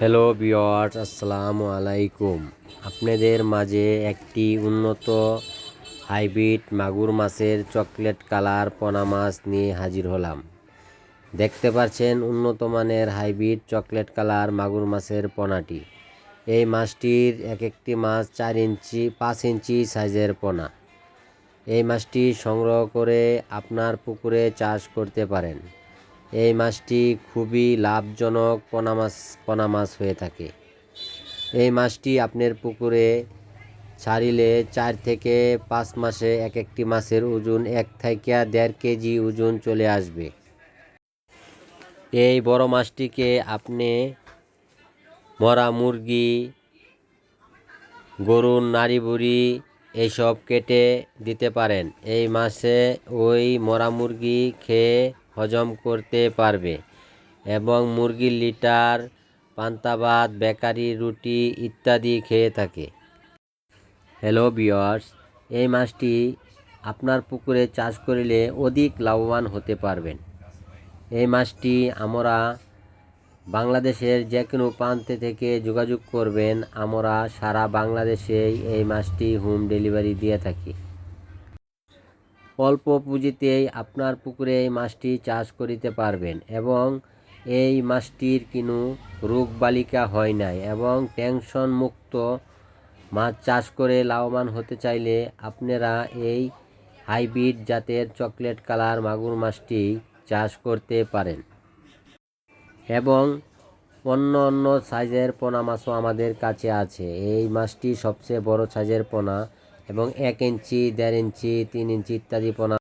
Hello বিয়ার্স আসসালামু আলাইকুম আপনাদের মাঝে একটি উন্নত হাইব্রিড মাগুর মাছের চকলেট কালার পোনা মাছ নিয়ে হাজির হলাম। দেখতে পাচ্ছেন উন্নত মানের হাইব্রিড চকলেট কালার মাগুর মাছের পোনাটি। এই মাছটির এক একটি মাছ চার ইঞ্চি, পাঁচ ইঞ্চি সাইজের পোনা। এই মাছটি সংগ্রহ করে আপনার পুকুরে চাষ করতে পারেন। এই মাছটি খুবই লাভজনক পোনা মাছ পোনা মাছ হয়ে থাকে। এই মাছটি আপনার পুকুরে ছাড়িলে চার থেকে পাঁচ মাসে এক একটি মাছের ওজন এক থেকে দেড় কেজি ওজন চলে আসবে। এই বড় মাছটিকে আপনি মরা মুরগি গরুর নাড়ি বুড়ি এইসব কেটে দিতে পারেন। এই মাছে ওই মরা মুরগি খেয়ে হজম করতে পারবে। এবং মুরগির লিটার, পান্তা ভাত, বেকারি, রুটি ইত্যাদি খেয়ে থাকে। হ্যালো বিয়ার্স এই মাছটি আপনার পুকুরে চাষ করিলে অধিক লাভবান হতে পারবেন। এই মাছটি আমরা বাংলাদেশের যে কোনো প্রান্তে থেকে যোগাযোগ করবেন। আমরা সারা বাংলাদেশেই এই মাছটি হোম ডেলিভারি দিয়ে থাকি। অল্প পুঁজিতেই আপনার পুকুরে এই মাছটি চাষ করিতে পারবেন এবং এই মাছটির কিনু রোগ বালিকা হয় নাই এবং টেনশন মুক্ত মাছ চাষ করে লাভবান হতে চাইলে আপনারা এই হাইব্রিড জাতের চকলেট কালার মাগুর মাছটি চাষ করতে পারেন। এবং অন্য অন্য সাইজের পোনা মাছও আমাদের কাছে আছে। এই মাছটি সবচেয়ে বড় সাইজের পোনা এবং এক ইঞ্চি দেড় ইঞ্চি তিন ইঞ্চি ইত্যাদি পোনা